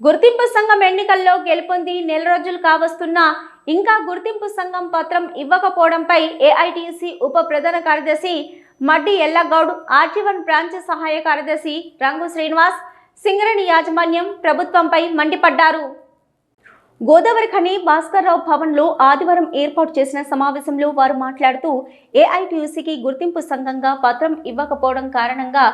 గుర్తింపు సంఘం ఎన్నికల్లో గెలుపొంది నెల రోజులు కావస్తున్నా ఇంకా గుర్తింపు సంఘం పత్రం ఇవ్వకపోవడంపై ఏఐటీసీ ఉప ప్రధాన కార్యదర్శి మడ్డి ఎల్లగౌడ్ ఆర్జీవన్ బ్రాంచ్ సహాయ కార్యదర్శి రంగు శ్రీనివాస్ సింగరేణి యాజమాన్యం ప్రభుత్వంపై మండిపడ్డారు. గోదావరి ఖని భాస్కర్రావు భవన్లో ఆదివారం ఏర్పాటు చేసిన సమావేశంలో వారు మాట్లాడుతూ ఏఐటీయూసీకి గుర్తింపు సంఘంగా పత్రం ఇవ్వకపోవడం కారణంగా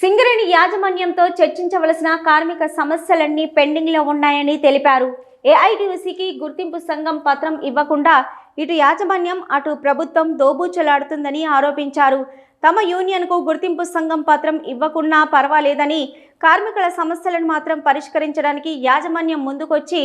సింగరేణి యాజమాన్యంతో చర్చించవలసిన కార్మిక సమస్యలన్నీ పెండింగ్లో ఉన్నాయని తెలిపారు. ఏఐటియుసికి గుర్తింపు సంఘం పత్రం ఇవ్వకుండా ఇటు యాజమాన్యం అటు ప్రభుత్వం దోబూచలాడుతుందని ఆరోపించారు. తమ యూనియన్కు గుర్తింపు సంఘం పత్రం ఇవ్వకున్నా పర్వాలేదని కార్మికుల సమస్యలను మాత్రం పరిష్కరించడానికి యాజమాన్యం ముందుకొచ్చి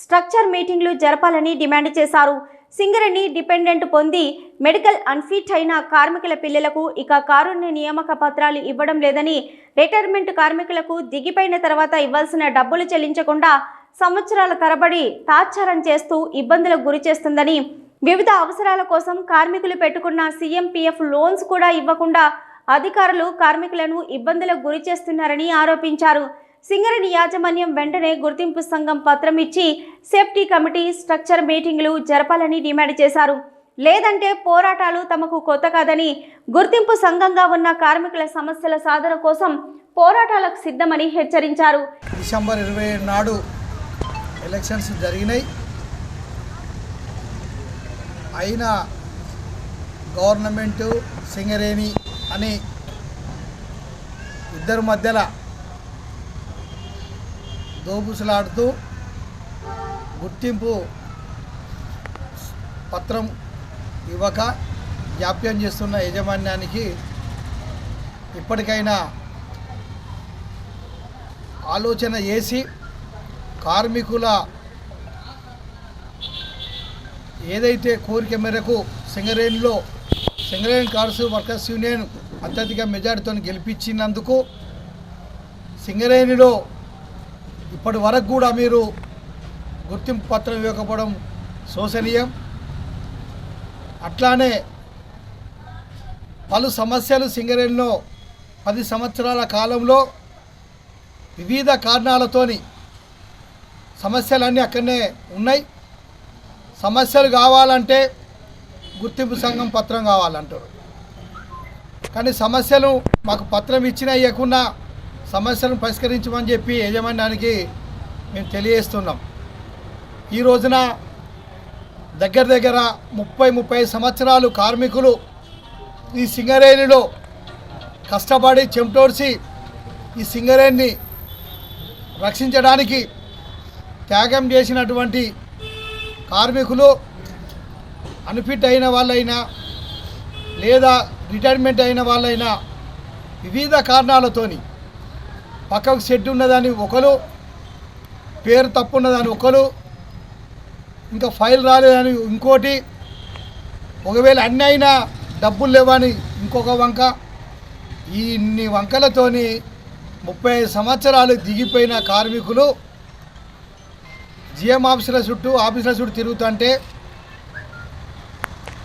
స్ట్రక్చర్ మీటింగ్లు జరపాలని డిమాండ్ చేశారు. సింగరేణి డిపెండెంట్ పొంది మెడికల్ అన్ఫిట్ అయిన కార్మికుల పిల్లలకు ఇక కారుణ్య నియామక పత్రాలు ఇవ్వడం లేదని రిటైర్మెంట్ కార్మికులకు దిగిపోయిన తర్వాత ఇవ్వాల్సిన డబ్బులు చెల్లించకుండా సంవత్సరాల తరబడి తాత్సారం చేస్తూ ఇబ్బందులకు గురి చేస్తుందని వివిధ అవసరాల కోసం కార్మికులు పెట్టుకున్న సీఎంపీఎఫ్ లోన్స్ కూడా ఇవ్వకుండా అధికారులు కార్మికులను ఇబ్బందులకు గురి చేస్తున్నారని ఆరోపించారు. సింగరేణి యాజమాన్యం వెంటనే గుర్తింపు సంఘం పత్రం ఇచ్చి సేఫ్టీ కమిటీ స్ట్రక్చర్ మీటింగ్లు జరపాలని డిమాండ్ చేశారు. లేదంటే పోరాటాలు తమకు కొత్త కాదని గుర్తింపు సంఘంగా ఉన్న కార్మికుల సమస్యల సాధన కోసం పోరాటాలకు సిద్ధమని హెచ్చరించారు. డిసెంబర్ ఇరవై నాడు ఎలక్షన్స్ జరిగినాయి. అయినా గవర్నమెంటు సింగరేణి అని ఇద్దరు మధ్యలో దోబుసలాడుతూ గుర్తింపు పత్రం ఇవ్వక జాప్యం చేస్తున్న యాజమాన్యానికి ఇప్పటికైనా ఆలోచన చేసి కార్మికుల ఏదైతే కోరిక మేరకు సింగరేణిలో సింగరేణి కార్స్ వర్కర్స్ యూనియన్ అత్యధిక మెజార్టీతో గెలిపించినందుకు సింగరేణిలో ఇప్పటి వరకు కూడా మీరు గుర్తింపు పత్రం ఇవ్వకపోవడం శోచనీయం అట్లానే పలు సమస్యలు సింగరేణిలో పది సంవత్సరాల కాలంలో వివిధ కారణాలతోని సమస్యలన్నీ అక్కడనే ఉన్నాయి. సమస్యలు కావాలంటే గుర్తింపు సంఘం పత్రం కావాలంటారు. కానీ సమస్యలు మాకు పత్రం ఇచ్చినా ఇవ్వకుండా సమస్యలను పరిష్కరించమని చెప్పి యజమాన్యానికి మేము తెలియజేస్తున్నాం. ఈ రోజున దగ్గర దగ్గర ముప్పై ముప్పై సంవత్సరాలు కార్మికులు ఈ సింగరేణిలో కష్టపడి చెమటోడ్చి ఈ సింగరేణిని రక్షించడానికి త్యాగం చేసినటువంటి కార్మికులు అన్ఫిట్ అయిన వాళ్ళైనా లేదా రిటైర్మెంట్ అయిన వాళ్ళైనా వివిధ కారణాలతోని పక్కకు షెడ్ ఉన్నదాన్ని ఒకరు పేరు తప్పు ఉన్నదాన్ని ఒకరు ఇంకా ఫైల్ రాలేదని ఇంకోటి ఒకవేళ అన్నీ అయినా డబ్బులు లేవని ఇంకొక వంక. ఈ ఇన్ని వంకలతోని ముప్పై సంవత్సరాలు దిగిపోయిన కార్మికులు జిఎం ఆఫీసుల చుట్టూ ఆఫీసుల చుట్టూ తిరుగుతుంటే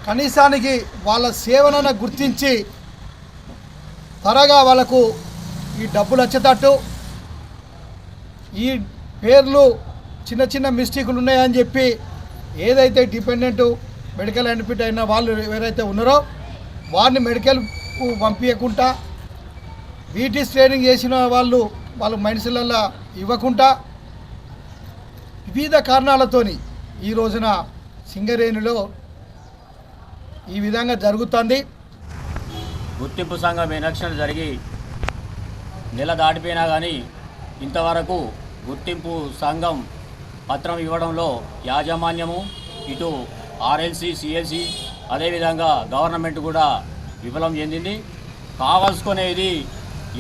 కనీసానికి వాళ్ళ సేవలను గుర్తించి త్వరగా వాళ్ళకు ఈ డబ్బులు వచ్చేటట్టు ఈ పేర్లు చిన్న చిన్న మిస్టేకులు ఉన్నాయని చెప్పి ఏదైతే డిపెండెంట్ మెడికల్ అడ్మిట్ అయిన వాళ్ళు ఎవరైతే ఉన్నారో వారిని మెడికల్కు పంపించకుండా వీటీస్ ట్రైనింగ్ చేసిన వాళ్ళు వాళ్ళ మనుషులల్లా ఇవ్వకుండా వివిధ కారణాలతోని ఈ రోజున సింగరేణిలో ఈ విధంగా జరుగుతుంది. గుర్తింపు సంఘం ఎలక్షన్లు జరిగి నెల దాటిపోయినా కానీ ఇంతవరకు గుర్తింపు సంఘం పత్రం ఇవ్వడంలో యాజమాన్యము ఇటు ఆర్ఎల్సి సిఎల్సి అదేవిధంగా గవర్నమెంట్ కూడా విఫలం చెందింది. కావాల్సుకునేది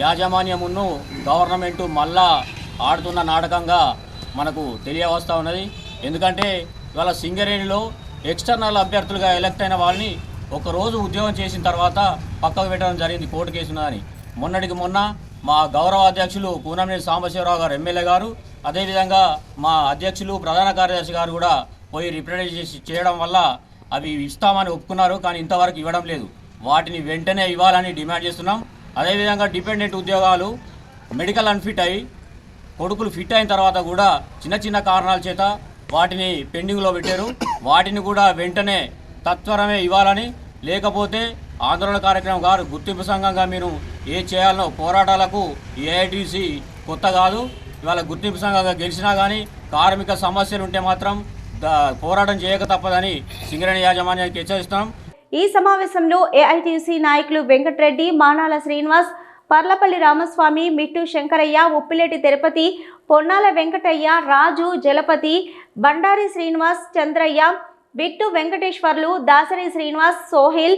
యాజమాన్యమును గవర్నమెంటు మళ్ళా ఆడుతున్న నాటకంగా మనకు తెలియవస్తూ ఉన్నది. ఎందుకంటే ఇవాళ సింగరేణిలో ఎక్స్టర్నల్ అభ్యర్థులుగా ఎలక్ట్ అయిన వాళ్ళని ఒకరోజు ఉద్యోగం చేసిన తర్వాత పక్కకు పెట్టడం జరిగింది కోర్టు కేసు ఉన్నదని. మొన్నటికి మొన్న మా గౌరవ అధ్యక్షులు కూనమినేని సాంబశివరావు గారు ఎమ్మెల్యే గారు అదేవిధంగా మా అధ్యక్షులు ప్రధాన కార్యదర్శి గారు కూడా పోయి రిప్రజెంట్ చేయడం వల్ల అవి ఇస్తామని ఒప్పుకున్నారు కానీ ఇంతవరకు ఇవ్వడం లేదు. వాటిని వెంటనే ఇవ్వాలని డిమాండ్ చేస్తున్నాం. అదేవిధంగా డిపెండెంట్ ఉద్యోగాలు మెడికల్ అన్ఫిట్ అయి కొడుకులు ఫిట్ అయిన తర్వాత కూడా చిన్న చిన్న కారణాల చేత వాటిని పెండింగ్లో పెట్టారు. వాటిని కూడా వెంటనే తత్వరమే ఇవ్వాలని లేకపోతే ఆందోళన కార్యక్రమం గారు గుర్తింపు సంఘంగా మీరు ఏ చేయాలనో పోరాటాలకు ఏఐటీసీ కొత్త కాదు. ఇవాళ గుర్తింపు సంఘంగా గెలిచినా కానీ కార్మిక సమస్యలు ఉంటే మాత్రం పోరాటం చేయక తప్పదని సింగరేణి యాజమాన్యానికి హెచ్చరిస్తున్నాం. ఈ సమావేశంలో ఏఐటీసీ నాయకులు వెంకటరెడ్డి మానాల శ్రీనివాస్ పర్లపల్లి రామస్వామి మిట్టు శంకరయ్య ఉప్పిలేటి తిరుపతి పొన్నాల వెంకటయ్య రాజు జలపతి బండారి శ్రీనివాస్ చంద్రయ్య బిట్టు వెంకటేశ్వర్లు దాసరి శ్రీనివాస్ సోహిల్